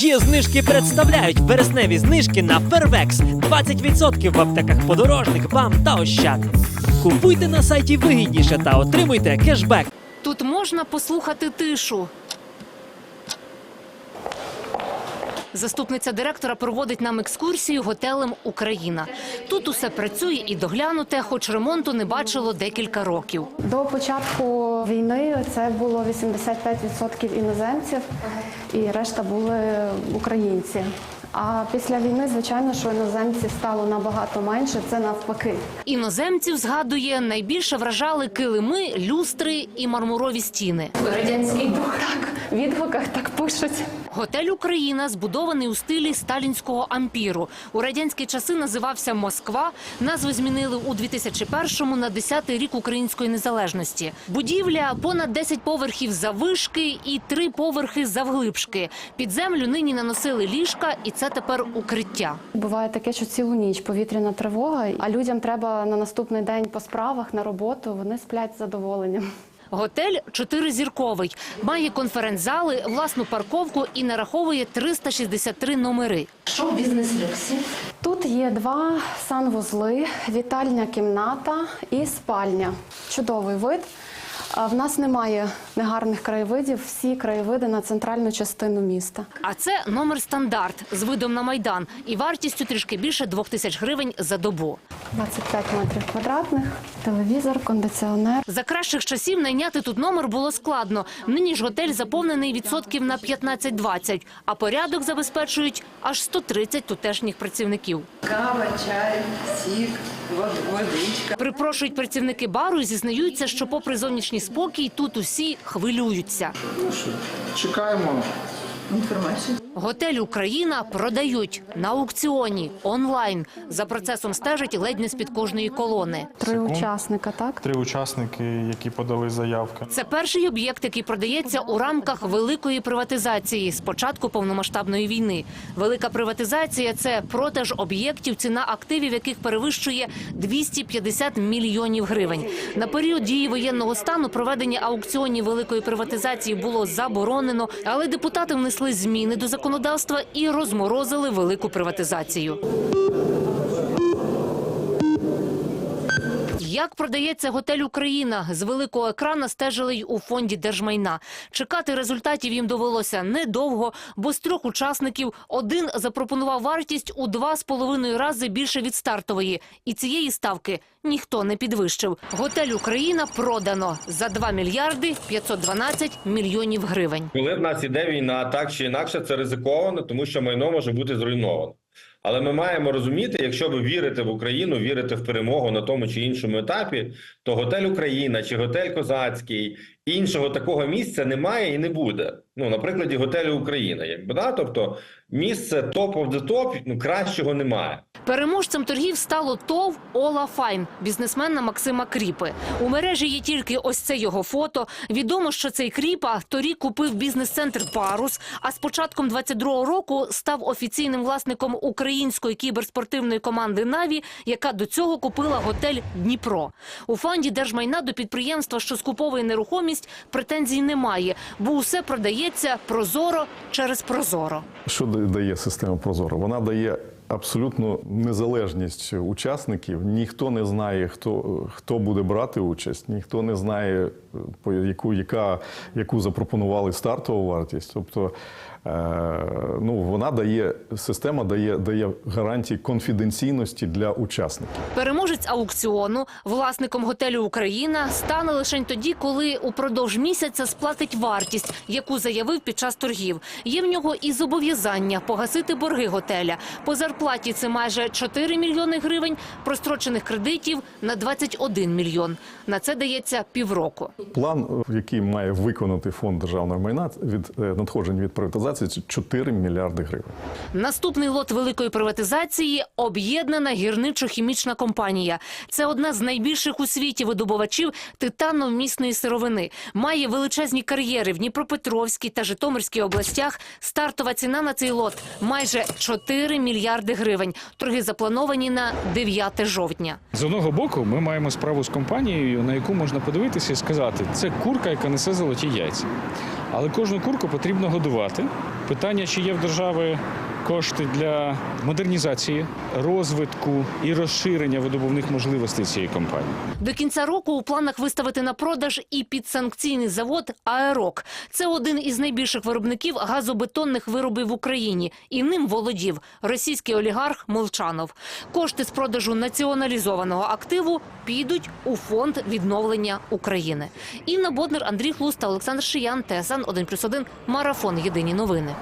Є знижки представляють вересневі знижки на Фервекс. 20% в аптеках подорожник, бам та ощад. Купуйте на сайті вигідніше та отримуйте кешбек. Тут можна послухати тишу. Заступниця директора проводить нам екскурсію готелем Україна. Тут усе працює і доглянуте, хоч ремонту не бачило декілька років. До початку війни це було 85% іноземців, і решта були українці. А після війни, звичайно, що іноземців стало набагато менше. Це навпаки. Іноземців згадує найбільше вражали килими, люстри і мармурові стіни. Радянський дух так відгуках так пишуть. Готель Україна збудований у стилі сталінського ампіру. У радянські часи називався Москва. Назву змінили у 2001-му на 10-й рік української незалежності. Будівля понад 10 поверхів заввишки і 3 поверхи завглибшки. Під землю нині наносили ліжка, і це тепер укриття. Буває таке, що цілу ніч повітряна тривога, а людям треба на наступний день по справах на роботу. Вони сплять з задоволенням. Готель чотиризірковий, має конференц-зали, власну парковку і нараховує 363 номери. Що в бізнес-люксі? Тут є два санвузли, вітальня кімната і спальня. Чудовий вид. В нас немає негарних краєвидів, всі краєвиди на центральну частину міста. А це номер стандарт з видом на майдан і вартістю трішки більше двох тисяч гривень за добу. 25 метрів квадратних, телевізор, кондиціонер. За кращих часів найняти тут номер було складно. Нині ж готель заповнений відсотків на 15-20, а порядок забезпечують аж 130 тутешніх працівників. Кава, чай, сік, водичка. Припрошують працівники бару і зізнаються, що попри зовнішній спокій тут усі хвилюються. Ну що, чекаємо. Інформацію. Готель Україна продають на аукціоні онлайн. За процесом стежать ледь не з під кожної колони. Три Секунд. учасника, так? Три учасники, які подали заявки. Це перший об'єкт, який продається у рамках великої приватизації з початку повномасштабної війни. Велика приватизація це продаж об'єктів, ціна активів, яких перевищує 250 мільйонів гривень. На період дії воєнного стану проведення аукціонів великої приватизації було заборонено, але депутати внесли зміни до законодавства і розморозили велику приватизацію. Як продається готель Україна з великого екрана стежили й у фонді держмайна. Чекати результатів їм довелося недовго, бо з трьох учасників один запропонував вартість у два з половиною рази більше від стартової, і цієї ставки ніхто не підвищив. Готель Україна продано за 2 мільярди 512 мільйонів гривень. Коли в нас іде війна, так чи інакше це ризиковано, тому що майно може бути зруйновано. Але ми маємо розуміти, якщо ви вірите в Україну, вірите в перемогу на тому чи іншому етапі, то готель Україна чи готель Козацький іншого такого місця немає і не буде. Ну, на прикладі готелю Україна, якби да, тобто місце топ of топ, ну кращого немає. Переможцем торгів стало ТОВ Ола Файн, бізнесмена Максима Кріпи. У мережі є тільки ось це його фото. Відомо, що цей Кріпа торік купив бізнес-центр Парус, а з початком 22-го року став офіційним власником української кіберспортивної команди Наві, яка до цього купила готель Дніпро. У фонді держмайна до підприємства, що скуповує нерухомість, претензій немає, бо усе продається прозоро через прозоро. Що да- дає система Прозоро? Вона дає абсолютну незалежність учасників. Ніхто не знає, хто, хто буде брати участь, ніхто не знає, по яку, яка, яку запропонували стартову вартість. Тобто е, ну, вона дає, система дає, дає гарантії конфіденційності для учасників. Переможець аукціону власником готелю Україна стане лише тоді, коли упродовж місяця сплатить вартість, яку заявив під час торгів. Є в нього і зобов'язання погасити борги готеля. По зарплаті це майже 4 мільйони гривень, прострочених кредитів на 21 мільйон. На це дається півроку. План, який має виконати фонд державного майна від е, надходжень від приватизації, це 4 мільярди гривень. Наступний лот великої приватизації об'єднана гірничо-хімічна компанія. Це одна з найбільших у світі видобувачів титановмісної сировини. Має величезні кар'єри в Дніпропетровській та Житомирській областях. Стартова ціна на цей лот майже 4 мільярди гривень. Торги заплановані на 9 жовтня. З одного боку, ми маємо справу з компанією, на яку можна подивитися і сказати, це курка, яка несе золоті яйця. Але кожну курку потрібно годувати. Питання, чи є в держави кошти для модернізації, розвитку і розширення видобувних можливостей цієї компанії. До кінця року у планах виставити на продаж і підсанкційний завод «Аерок». Це один із найбільших виробників газобетонних виробів в Україні. І ним володів російський олігарх Молчанов. Кошти з продажу націоналізованого активу підуть у фонд відновлення України. Інна Боднер, Андрій Хлус та Олександр Шиян, ТСН 1+,1, Марафон. Єдині новини.